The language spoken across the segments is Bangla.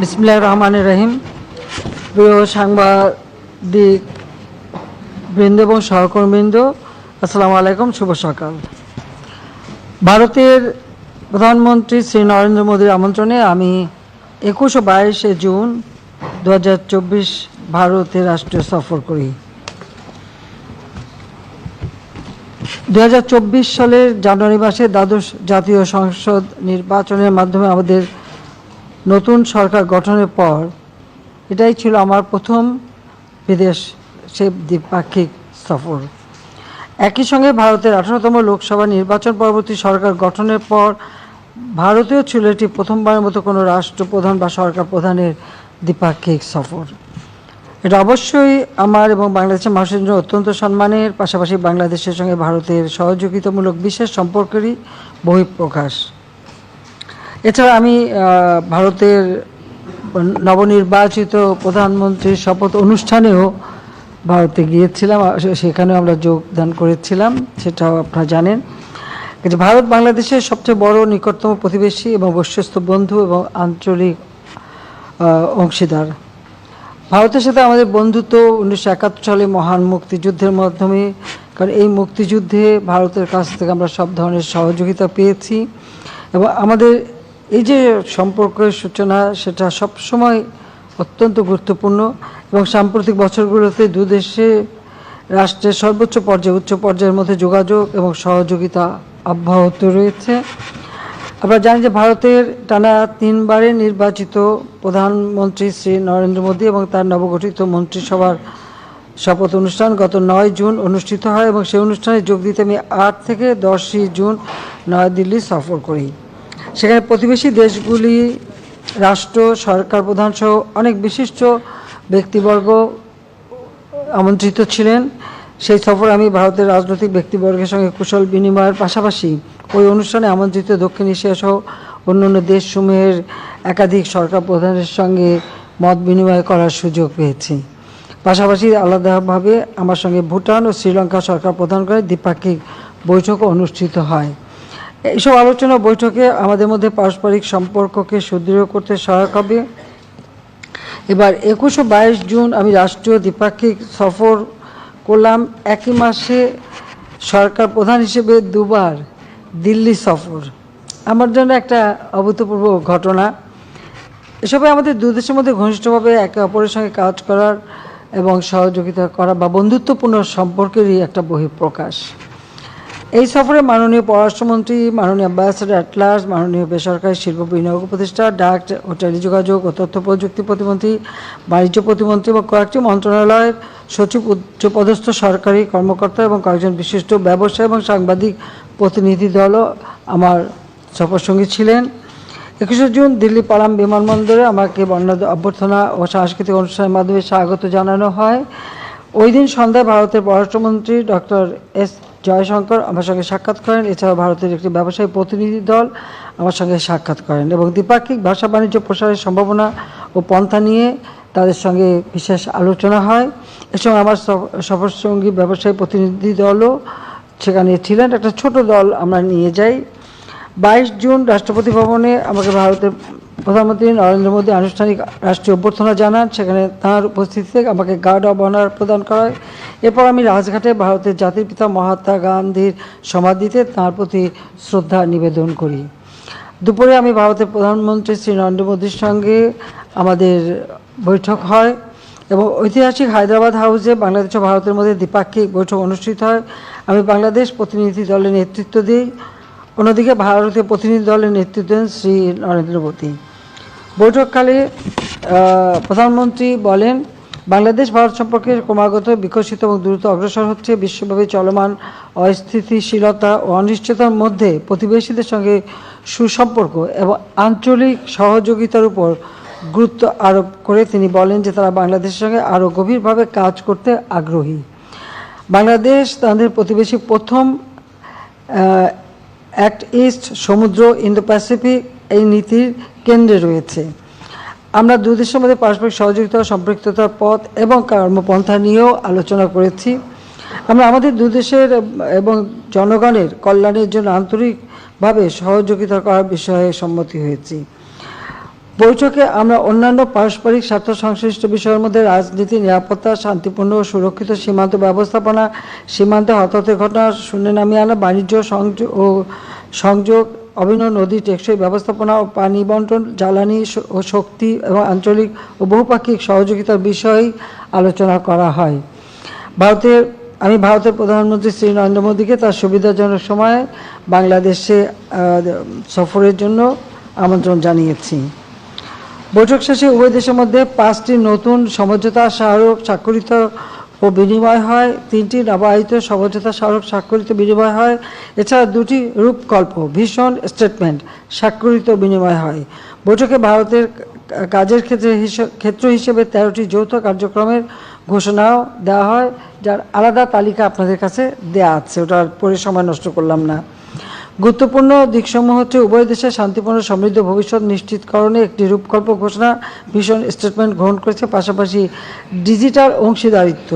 বিসমুল্লাহ রহমান রহিম। প্রিয় সাংবাদিক বৃন্দ এবং সহকর্মীবৃন্দ, আসসালামু আলাইকুম, শুভ সকাল। ভারতের প্রধানমন্ত্রী শ্রী নরেন্দ্র মোদীর আমন্ত্রণে আমি একুশ ও বাইশে জুন দু ভারতের রাষ্ট্রীয় সফর করি। দু হাজার চব্বিশ সালের জানুয়ারি মাসে দ্বাদশ জাতীয় সংসদ নির্বাচনের মাধ্যমে আমাদের নতুন সরকার গঠনের পর এটাই ছিল আমার প্রথম বিদেশ সে দ্বিপাক্ষিক সফর। একই সঙ্গে ভারতের আঠারোতম লোকসভা নির্বাচন পরবর্তী সরকার গঠনের পর ভারতীয় ছিল এটি প্রথমবারের মতো কোনো রাষ্ট্রপ্রধান বা সরকার প্রধানের দ্বিপাক্ষিক সফর। এটা অবশ্যই আমার এবং বাংলাদেশের মানুষের জন্য অত্যন্ত সম্মানের, পাশাপাশি বাংলাদেশের সঙ্গে ভারতের সহযোগিতামূলক বিশেষ সম্পর্কেরই বহিঃপ্রকাশ। এছাড়া আমি ভারতের নবনির্বাচিত প্রধানমন্ত্রীর শপথ অনুষ্ঠানেও ভারতে গিয়েছিলাম সেখানেও আমরা যোগদান করেছিলাম, সেটাও আপনারা জানেন। কিন্তু ভারত বাংলাদেশের সবচেয়ে বড় নিকটতম প্রতিবেশী এবং বৈশ্বস্ত বন্ধু এবং আঞ্চলিক অংশীদার। ভারতের সাথে আমাদের বন্ধুত্ব উনিশশো একাত্তর সালে মহান মুক্তিযুদ্ধের মাধ্যমে, কারণ এই মুক্তিযুদ্ধে ভারতের কাছ থেকে আমরা সব ধরনের সহযোগিতা পেয়েছি এবং আমাদের এই যে সম্পর্কের সূচনা, সেটা সবসময় অত্যন্ত গুরুত্বপূর্ণ এবং সাম্প্রতিক বছরগুলোতে দু দেশে রাষ্ট্রের সর্বোচ্চ পর্যায়ে, উচ্চ পর্যায়ের মধ্যে যোগাযোগ এবং সহযোগিতা অব্যাহত রয়েছে। আমরা জানি যে ভারতের টানা তিনবারের নির্বাচিত প্রধানমন্ত্রী শ্রী নরেন্দ্র মোদী এবং তার নবগঠিত মন্ত্রিসভার শপথ অনুষ্ঠান গত নয় জুন অনুষ্ঠিত হয় এবং সেই অনুষ্ঠানে যোগ দিতে আমি আট থেকে দশই জুন নয়াদিল্লি সফর করি। সেখানে প্রতিবেশী দেশগুলি, রাষ্ট্র, সরকার প্রধান সহ অনেক বিশিষ্ট ব্যক্তিবর্গ আমন্ত্রিত ছিলেন। সেই সফর আমি ভারতের রাজনৈতিক ব্যক্তিবর্গের সঙ্গে কুশল বিনিময়ের পাশাপাশি ওই অনুষ্ঠানে আমন্ত্রিত দক্ষিণ এশিয়া সহ অন্যান্য দেশসমূহের একাধিক সরকার প্রধানের সঙ্গে মত বিনিময় করার সুযোগ পেয়েছি। পাশাপাশি আলাদাভাবে আমার সঙ্গে ভুটান ও শ্রীলঙ্কা সরকার প্রধান করে দ্বিপাক্ষিক বৈঠকও অনুষ্ঠিত হয়। এইসব আলোচনা বৈঠকে আমাদের মধ্যে পারস্পরিক সম্পর্ককে সুদৃঢ় করতে সহায়ক হবে। এবার একুশ ও বাইশ জুন আমি রাষ্ট্রীয় দ্বিপাক্ষিক সফর করলাম। একই মাসে সরকার প্রধান হিসেবে দুবার দিল্লি সফর। আমার জন্য একটা অভূতপূর্ব ঘটনা। এসবে আমাদের দু দেশের মধ্যে ঘনিষ্ঠভাবে একে অপরের সঙ্গে কাজ করার এবং সহযোগিতা করা বা বন্ধুত্বপূর্ণ সম্পর্কেরই একটা বহিঃপ্রকাশ। এই সফরে মাননীয় পররাষ্ট্রমন্ত্রী, মাননীয় অ্যাম্বাসেডার অ্যাটলাস মাননীয় বেসরকারি শিল্প বিনিয়োগ উপদেষ্টা ডাক ও টেলিযোগাযোগ ও তথ্য প্রযুক্তি প্রতিমন্ত্রী, বাণিজ্য প্রতিমন্ত্রী এবং কয়েকটি মন্ত্রণালয়ের সচিব উচ্চপদস্থ সরকারি কর্মকর্তা এবং কয়েকজন বিশিষ্ট ব্যবসায়ী এবং সাংবাদিক প্রতিনিধি দলও আমার সফরসঙ্গী ছিলেন। একুশে জুন দিল্লি পালাম বিমানবন্দরে আমাকে বর্ণাঢ্য অভ্যর্থনা ও সাংস্কৃতিক অনুষ্ঠানের মাধ্যমে স্বাগত জানানো হয়। ওই দিন সন্ধ্যায় ভারতের পররাষ্ট্রমন্ত্রী ডক্টর এস জয়শঙ্কর আমার সঙ্গে সাক্ষাৎ করেন। এছাড়া ভারতের একটি ব্যবসায়ী প্রতিনিধি দল আমার সঙ্গে সাক্ষাৎ করেন এবং দ্বিপাক্ষিক ভাষা বাণিজ্য প্রসারের সম্ভাবনা ও পন্থা নিয়ে তাদের সঙ্গে বিশেষ আলোচনা হয়। এ সময় আমার সফ- সফরসঙ্গী ব্যবসায়ী প্রতিনিধি দলও সেখানে ছিলেন। একটা ছোট দল আমরা নিয়ে যাই। বাইশ জুন রাষ্ট্রপতি ভবনে আমাকে ভারতের প্রধানমন্ত্রী নরেন্দ্র মোদী আনুষ্ঠানিক রাষ্ট্রীয় অভ্যর্থনা জানান। সেখানে তাঁর উপস্থিতিতে আমাকে গার্ড অব অনার প্রদান করা হয়। এরপর আমি রাজঘাটে ভারতের জাতির পিতা মহাত্মা গান্ধীর সমাধিতে তাঁর প্রতি শ্রদ্ধা নিবেদন করি। দুপুরে আমি ভারতের প্রধানমন্ত্রী শ্রী নরেন্দ্র মোদীর সঙ্গে আমাদের বৈঠক হয় এবং ঐতিহাসিক হায়দ্রাবাদ হাউসে বাংলাদেশ ও ভারতের মধ্যে দ্বিপাক্ষিক বৈঠক অনুষ্ঠিত হয়। আমি বাংলাদেশ প্রতিনিধি দলের নেতৃত্ব দিই। অন্যদিকে ভারতীয় প্রতিনিধি দলের নেতৃত্ব দেন শ্রী নরেন্দ্র মোদী। বৈঠককালে প্রধানমন্ত্রী বলেন, বাংলাদেশ, ভারত সম্পর্কে ক্রমাগত বিকশিত এবং দ্রুত অগ্রসর হচ্ছে, বিশ্বব্যাপী চলমান অস্থিতিশীলতা ও অনিশ্চয়তার মধ্যে প্রতিবেশীদের সঙ্গে সুসম্পর্ক এবং আঞ্চলিক সহযোগিতার উপর গুরুত্ব আরোপ করে তিনি বলেন যে তারা বাংলাদেশের সঙ্গে আরও গভীরভাবে কাজ করতে আগ্রহী। বাংলাদেশ তাদের প্রতিবেশী প্রথম অ্যাক্ট ইস্ট সমুদ্র ইন্দো প্যাসিফিক এই নীতির কেন্দ্রে রয়েছে। আমরা দু দেশের মধ্যে পারস্পরিক সহযোগিতা, সম্পৃক্ততার পথ এবং কর্মপন্থা নিয়েও আলোচনা করেছি। আমরা আমাদের দু দেশের এবং জনগণের কল্যাণের জন্য আন্তরিকভাবে সহযোগিতা করার বিষয়ে সম্মতি হয়েছি। বৈঠকে আমরা অন্যান্য পারস্পরিক স্বার্থ সংশ্লিষ্ট বিষয়ের মধ্যে রাজনীতি, নিরাপত্তা, শান্তিপূর্ণ ও সুরক্ষিত সীমান্ত ব্যবস্থাপনা, সীমান্তে হতাহতের ঘটনা, শূন্যে নামিয়ে আনা বাণিজ্য, সংযোগ ও সংযোগ অভিনব নদী, টেকসই ব্যবস্থাপনা ও পানি বন্টন, জ্বালানি ও শক্তি এবং আঞ্চলিক ও বহুপাক্ষিক সহযোগিতার বিষয়েই আলোচনা করা হয়। ভারতের আমি ভারতের প্রধানমন্ত্রী শ্রী নরেন্দ্র মোদীকে তার সুবিধাজনক সময়ে বাংলাদেশে সফরের জন্য আমন্ত্রণ জানিয়েছি। বৈঠক শেষে উভয় দেশের মধ্যে পাঁচটি নতুন সমঝোতা স্মারক স্বাক্ষরিত ও বিনিময় হয়। তিনটি নবায়িত সমঝোতা স্মারক স্বাক্ষরিত বিনিময় হয়। এছাড়া দুটি রূপকল্প, ভীষণ স্টেটমেন্ট স্বাক্ষরিত বিনিময় হয়। বৈঠকে ভারতের কাজের ক্ষেত্রে ক্ষেত্র হিসেবে তেরোটি যৌথ কার্যক্রমের ঘোষণাও দেওয়া হয়, যার আলাদা তালিকা আপনাদের কাছে দেয়া আছে। ওটার পরে সময় নষ্ট করলাম না। গুরুত্বপূর্ণ দিকসমূহ হচ্ছে, উভয় দেশের শান্তিপূর্ণ সমৃদ্ধ ভবিষ্যৎ নিশ্চিতকরণে একটি রূপকল্প ঘোষণা, ভীষণ স্টেটমেন্ট গ্রহণ করেছে, পাশাপাশি ডিজিটাল অংশীদারিত্ব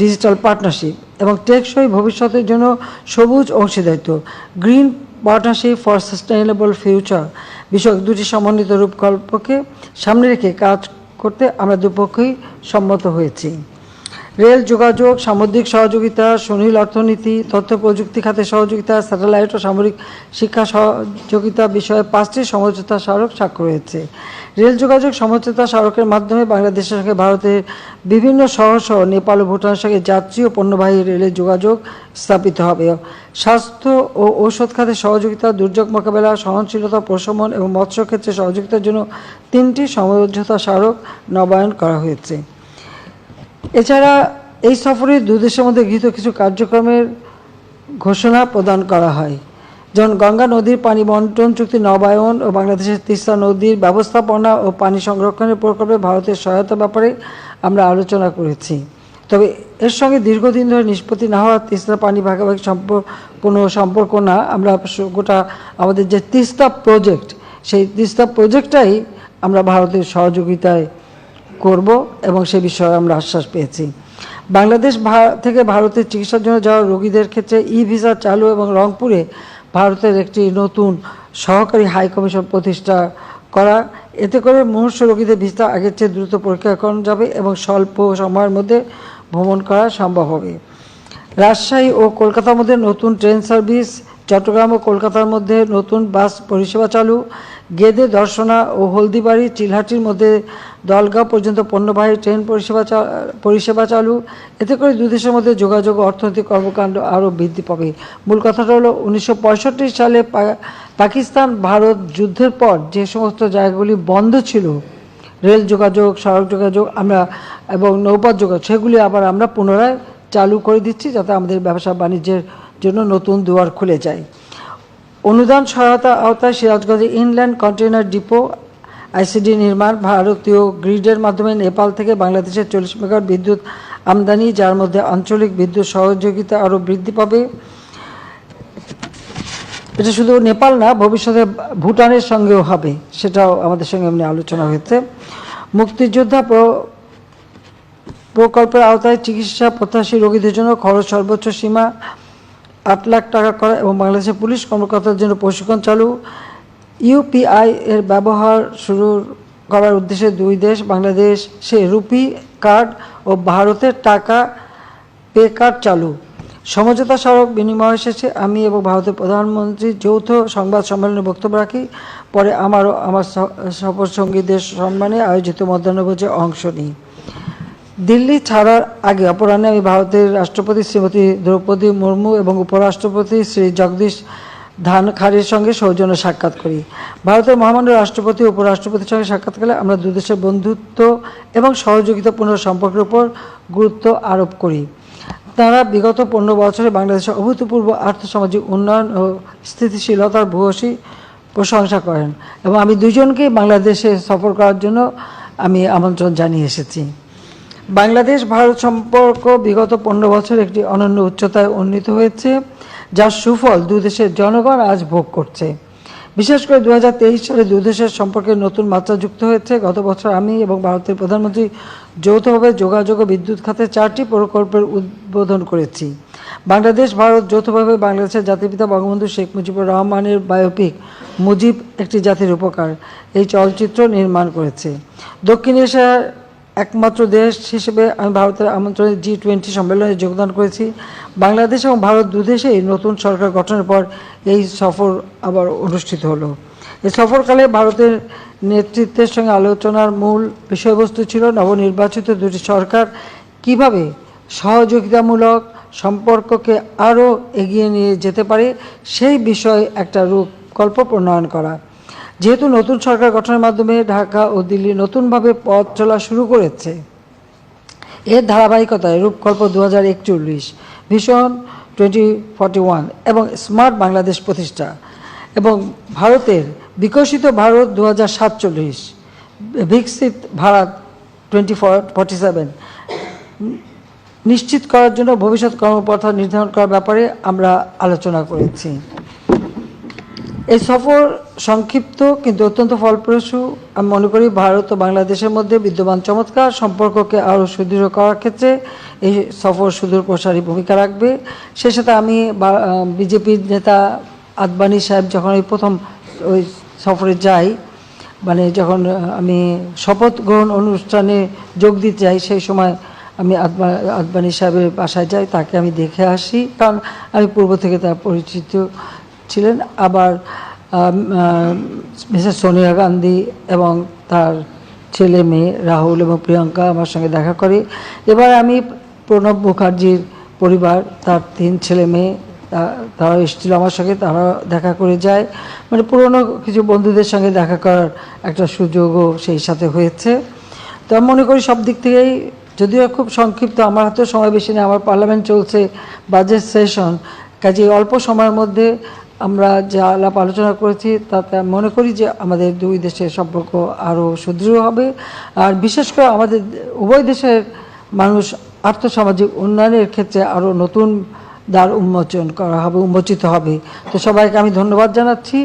ডিজিটাল পার্টনারশিপ এবং টেকসই ভবিষ্যতের জন্য সবুজ অংশীদারিত্ব green partnership for sustainable future বিষয়ক দুটি সমন্বিত রূপকল্পকে সামনে রেখে কাজ করতে আমরা দুপক্ষই সম্মত হয়েছি। রেল যোগাযোগ, সামুদ্রিক সহযোগিতা, সুনীল অর্থনীতি, তথ্য প্রযুক্তি খাতে সহযোগিতা, স্যাটেলাইট ও সামরিক শিক্ষা সহযোগিতা বিষয়ে পাঁচটি সমঝোতা স্মারক স্বাক্ষর হয়েছে। রেল যোগাযোগ সমঝোতা স্মারকের মাধ্যমে বাংলাদেশের সঙ্গে ভারতের বিভিন্ন শহর সহ নেপাল ও ভুটানের সঙ্গে যাত্রী ও পণ্যবাহী রেলের যোগাযোগ স্থাপিত হবে। স্বাস্থ্য ও ঔষধ খাতে সহযোগিতা, দুর্যোগ মোকাবেলা, সহনশীলতা, প্রশমন এবং মৎস্য ক্ষেত্রে সহযোগিতার জন্য তিনটি সমঝোতা স্মারক নবায়ন করা হয়েছে। এছাড়া এই সফরে দেশের মধ্যে গৃহীত কিছু কার্যক্রমের ঘোষণা প্রদান করা হয়। যেমন গঙ্গা নদীর পানি বন্টন, চুক্তি নবায়ন ও বাংলাদেশের তিস্তা নদীর ব্যবস্থাপনা ও পানি সংরক্ষণের প্রকল্পে ভারতের সহায়তা ব্যাপারে আমরা আলোচনা করেছি। তবে এর সঙ্গে দীর্ঘদিন ধরে নিষ্পত্তি না হওয়া তিস্তা পানি ভাগাভাগি সম্পর্ক কোনো সম্পর্ক না, আমরা গোটা আমাদের যে তিস্তা প্রজেক্ট, সেই তিস্তা প্রজেক্টটাই আমরা ভারতের সহযোগিতায় করব এবং সে বিষয়ে আমরা আশ্বাস পেয়েছি। বাংলাদেশ থেকে ভারতে চিকিৎসার জন্য যাওয়া রোগীদের ক্ষেত্রে ই ভিসা চালু এবং রংপুরে ভারতের একটি নতুন সহকারী হাই কমিশন প্রতিষ্ঠা করা। এতে করে মনুষ্য রোগীদের ভিসা আগের চেয়ে দ্রুত পরীক্ষা করানো যাবে এবং স্বল্প সময়ের মধ্যে ভ্রমণ করা সম্ভব হবে। রাজশাহী ও কলকাতার মধ্যে নতুন ট্রেন সার্ভিস, চট্টগ্রাম ও কলকাতার মধ্যে নতুন বাস পরিষেবা চালু, গেদে, দর্শনা ও হলদিবাড়ি, চিলহাটির মধ্যে দলগাঁও পর্যন্ত পণ্যবাহী ট্রেন পরিষেবা পরিষেবা চালু। এতে করে দুই দেশের মধ্যে যোগাযোগ অর্থনৈতিক কর্মকাণ্ড আরও বৃদ্ধি পাবে। মূল কথাটা হলো, উনিশশো পঁয়ষট্টি সালে পাকিস্তান ভারত যুদ্ধের পর যে সমস্ত জায়গাগুলি বন্ধ ছিল, রেল যোগাযোগ, সড়ক যোগাযোগ আমরা, এবং নৌপথ যোগাযোগ, সেগুলি আবার আমরা পুনরায় চালু করে দিচ্ছি যাতে আমাদের ব্যবসা বাণিজ্যের জন্য নতুন দুয়ার খুলে যায়। অনুদান সহায়তা আওতায় সিরাজগঞ্জে ইনল্যান্ড কন্টেইনার ডিপো, আইসিডি নির্মাণ, ভারতীয় গ্রিডের মাধ্যমে নেপাল থেকে বাংলাদেশের চল্লিশ মেগাওয়াট বিদ্যুৎ আমদানি, যার মধ্যে আঞ্চলিক বিদ্যুৎ সহযোগিতা আরও বৃদ্ধি পাবে। এটা শুধু নেপাল না, ভবিষ্যতে ভুটানের সঙ্গেও হবে, সেটাও আমাদের সঙ্গে এমনি আলোচনা হয়েছে। মুক্তিযোদ্ধা প্রকল্পের আওতায় চিকিৎসা প্রত্যাশী রোগীদের জন্য খরচ সর্বোচ্চ সীমা আট লাখ টাকা করা এবং বাংলাদেশের পুলিশ কর্মকর্তাদের জন্য প্রশিক্ষণ চালু। ইউপিআই এর ব্যবহার শুরু করার উদ্দেশ্যে দুই দেশ, বাংলাদেশ রুপি কার্ড ও ভারতের টাকা পে কার্ড চালু। সমঝোতা স্মারক বিনিময় শেষে আমি এবং ভারতের প্রধানমন্ত্রী যৌথ সংবাদ সম্মেলনে বক্তব্য রাখি। পরে আমারও আমার সফর সঙ্গীদের সম্মানে আয়োজিত মধ্যাহ্নভোজে অংশ নিই। দিল্লি ছাড়ার আগে অপরাহ্নে আমি ভারতের রাষ্ট্রপতি শ্রীমতী দ্রৌপদী মুর্মু এবং উপরাষ্ট্রপতি শ্রী জগদীশ ধানখারের সঙ্গে সৌজন্য সাক্ষাৎ করি। ভারতের মহামান্য রাষ্ট্রপতি উপরাষ্ট্রপতির সঙ্গে সাক্ষাৎকালে আমরা দুদেশের বন্ধুত্ব এবং সহযোগিতাপূর্ণ সম্পর্কের উপর গুরুত্ব আরোপ করি। তারা বিগত পনেরো বছরে বাংলাদেশের অভূতপূর্ব আর্থসামাজিক উন্নয়ন ও স্থিতিশীলতার ভূয়সী প্রশংসা করেন এবং আমি দুজনকেই বাংলাদেশে সফর করার জন্য আমি আমন্ত্রণ জানিয়ে এসেছি। বাংলাদেশ ভারত সম্পর্ক বিগত পনেরো বছর একটি অনন্য উচ্চতায় উন্নীত হয়েছে, যার সুফল দুই দেশের জনগণ আজ ভোগ করছে। বিশেষ করে দু হাজার তেইশ সালে দুই দেশের সম্পর্কে নতুন মাত্রা যুক্ত হয়েছে। গত বছর আমি এবং ভারতের প্রধানমন্ত্রী যৌথভাবে যোগাযোগ ও বিদ্যুৎ খাতে চারটি প্রকল্পের উদ্বোধন করেছি। বাংলাদেশ, ভারত যৌথভাবে বাংলাদেশের জাতিপিতা বঙ্গবন্ধু শেখ মুজিবুর রহমানের বায়োপিক মুজিব একটি জাতির উপকার। এই চলচ্চিত্র নির্মাণ করেছে। দক্ষিণ এশিয়ার একমাত্র দেশ হিসেবে আমি ভারতের আমন্ত্রণে জি টোয়েন্টি সম্মেলনে যোগদান করেছি। বাংলাদেশ এবং ভারত দুদেশেই নতুন সরকার গঠনের পর এই সফর আবার অনুষ্ঠিত হলো। এই সফরকালে ভারতের নেতৃত্বের সঙ্গে আলোচনার মূল বিষয়বস্তু ছিল নবনির্বাচিত দুটি সরকার। কীভাবে সহযোগিতামূলক সম্পর্ককে আরও এগিয়ে নিয়ে যেতে পারে, সেই বিষয়ে একটা রূপকল্প প্রণয়ন করা। যেহেতু নতুন সরকার গঠনের মাধ্যমে ঢাকা ও দিল্লি নতুনভাবে পথ চলা শুরু করেছে, এর ধারাবাহিকতায় রূপকল্প দু হাজার একচল্লিশ ভীষণ টোয়েন্টি ফর্টি ওয়ান এবং স্মার্ট বাংলাদেশ প্রতিষ্ঠা এবং ভারতের বিকশিত ভারত দু হাজার সাতচল্লিশ, বিকশিত ভারত টোয়েন্টি ফর্টি সেভেন নিশ্চিত করার জন্য ভবিষ্যৎ কর্মপন্থা নির্ধারণ করার ব্যাপারে আমরা আলোচনা করেছি। এই সফর সংক্ষিপ্ত কিন্তু অত্যন্ত ফলপ্রসূ। আমি মনে করি ভারত ও বাংলাদেশের মধ্যে বিদ্যমান চমৎকার সম্পর্ককে আরও সুদৃঢ় করার ক্ষেত্রে এই সফর সুদূর প্রসারী ভূমিকা রাখবে। সে সাথে আমি বিজেপির নেতা আদবানি সাহেব যখন এই প্রথম ওই সফরে যাই মানে যখন আমি শপথ গ্রহণ অনুষ্ঠানে যোগ দিতে যাই, সেই সময় আমি আদবা, আদবানি সাহেবের বাসায় যাই, তাকে আমি দেখে আসি। কারণ আমি পূর্ব থেকে তার পরিচিত। ছিলেন, আবার মিসেস সোনিয়া গান্ধী এবং তার ছেলে মেয়ে রাহুল এবং প্রিয়াঙ্কা আমার সঙ্গে দেখা করে। এবার আমি প্রণব মুখার্জির পরিবার, তার তিন ছেলে মেয়ে তারা এসেছিল আমার সঙ্গে তারা দেখা করে যায়। মানে পুরনো কিছু বন্ধুদের সঙ্গে দেখা করার একটা সুযোগও সেই সাথে হয়েছে। তো আমি মনে করি সব দিক থেকেই, যদিও খুব সংক্ষিপ্ত, আমার হাতে সময় বেশি নেই, আমার পার্লামেন্ট চলছে, বাজেট সেশন কাজে অল্প সময়ের মধ্যে আমরা যা আলাপ আলোচনা করেছি, তাতে মনে করি যে আমাদের দুই দেশের সম্পর্ক আরও সুদৃঢ় হবে। আর বিশেষ করে আমাদের উভয় দেশের মানুষ আর্থসামাজিক উন্নয়নের ক্ষেত্রে আরও নতুন দ্বার উন্মোচন করা হবে, উন্মোচিত হবে। তো সবাইকে আমি ধন্যবাদ জানাচ্ছি।